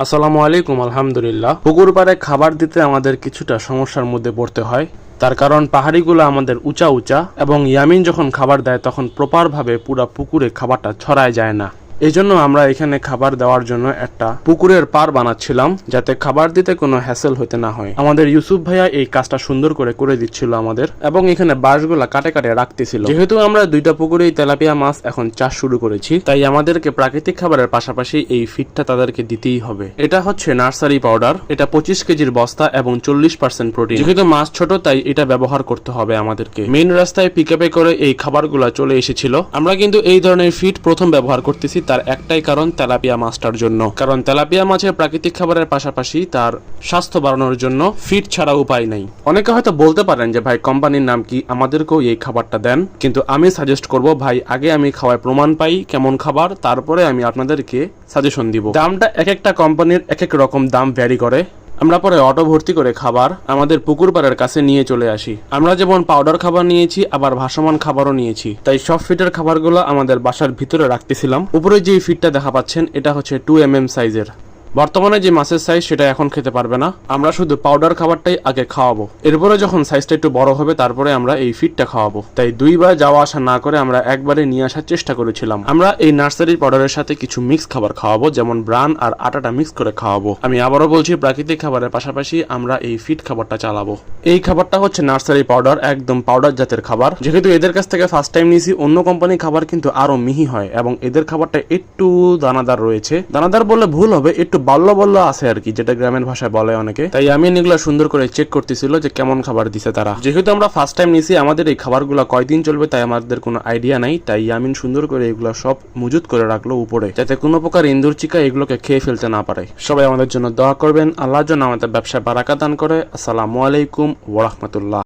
আসসালামু আলাইকুম, আলহামদুলিল্লাহ। পুকুরপাড়ে খাবার দিতে আমাদের কিছুটা সমস্যার মধ্যে পড়তে হয়। তার কারণ পাহাড়িগুলো আমাদের উঁচা উঁচা এবং ইয়ামিন যখন খাবার দেয় তখন প্রপারভাবে পুরা পুকুরে খাবারটা ছড়ায় যায় না। এই জন্য আমরা এখানে খাবার দেওয়ার জন্য একটা পুকুরের পার বানাচ্ছিলাম, যাতে খাবার দিতে কোনো হ্যাসেল হতে না হয়। আমাদের ইউসুফ ভাইয়া এই কাজটা সুন্দর করে করে দিচ্ছিল আমাদের, এবং এখানে বাঁশগুলা কাটে কাটে রাখতেছিল। যেহেতু আমরা দুইটা পুকুরেই তেলাপিয়া মাছ এখন চাষ শুরু করেছি, তাই আমাদেরকে প্রাকৃতিক খাবারের পাশাপাশি এই ফিডটা তাদেরকে দিতেই হবে। এটা হচ্ছে নার্সারি পাউডার, এটা পঁচিশ কেজির বস্তা এবং চল্লিশ পার্সেন্ট প্রোটিন যেহেতু মাছ ছোট, তাই এটা ব্যবহার করতে হবে আমাদেরকে। মেইন রাস্তায় পিক করে এই খাবারগুলো চলে এসেছিল। আমরা কিন্তু এই ধরনের ফিড প্রথম ব্যবহার করতেছি তার একটাই কারণ তেলাপিয়া মাছটার জন্য। কারণ তেলাপিয়া মাছের প্রাকৃতিক খাবারের পাশাপাশি তার স্বাস্থ্য বাড়ানোর জন্য ফিট ছাড়া উপায় নেই। অনেকে হয়তো বলতে পারেন যে, ভাই, কোম্পানির নাম কি আমাদেরকেও এই খাবারটা দেন? কিন্তু আমি সাজেস্ট করব, ভাই, আগে আমি খাওয়ায় প্রমাণ পাই কেমন খাবার, তারপরে আমি আপনাদেরকে সাজেশন দিব। দামটা এক একটা কোম্পানির এক এক রকম দাম ভ্যারি করে। আমরা পরে অটো ভর্তি করে খাবার আমাদের পুকুর পাড়ের কাছে নিয়ে চলে আসি। আমরা যেমন পাউডার খাবার নিয়েছি, আবার ভাসমান খাবারও নিয়েছি। তাই সব ফিটের খাবারগুলো আমাদের বাসার ভিতরে রাখতেছিলাম। উপরে যে ফিটটা দেখা পাচ্ছেন, এটা হচ্ছে টু এম এম সাইজের বর্তমানে যে মাছের সাইজ সেটা এখন খেতে পারবে না, আমরা শুধু পাউডার খাবারটাই আগে খাওয়াবো। এরপরে যখন সাইজটা একটু বড় হবে, তারপরে আমরা এই ফিটটা খাওয়াবো। তাই দুইবার যাওয়া আসা না করে আমরা একবারে নিয়ে আসার চেষ্টা করেছিলাম। আমরা এই নার্সারির পাউডারের সাথে কিছু মিক্স খাবার খাওয়াবো, যেমন ব্রান আর আটাটা মিক্স করে খাওয়াবো। আমি আবারও বলছি, প্রাকৃতিক খাবারের পাশাপাশি আমরা এই ফিট খাবারটা চালাবো। এই খাবারটা হচ্ছে নার্সারি পাউডার একদম পাউডার জাতের খাবার। যেহেতু এদের কাছ থেকে ফার্স্ট টাইম নিয়েছি, অন্য কোম্পানির খাবার কিন্তু আরও মিহি হয় এবং এদের খাবারটা একটু দানাদার রয়েছে। দানাদার বললে ভুল হবে, একটু বাল্য বল্ল আছে আর কি, যেটা গ্রামের ভাষায় বলে অনেকে। তাই আমি এগুলো সুন্দর করে চেক করতেছিল যে কেমন খাবার দিছে তারা। যেহেতু আমরা ফার্স্ট টাইম নিছি, আমাদের এই খাবারগুলো কয়দিন চলবে তাই আমাদের কোনো আইডিয়া নাই। তাই ইয়ামিন সুন্দর করে এগুলো সব মজুত করে রাখল উপরে, যাতে কোনো প্রকার ইন্দুর চিকা এগুলোকে খেয়ে ফেলতে না পারে। সবাই আমাদের জন্য দোয়া করবেন, আল্লাহর জন্য আমাদের ব্যবসায় বারাকা দান করে। আসসালামু আলাইকুম ওরহমতুল্লাহ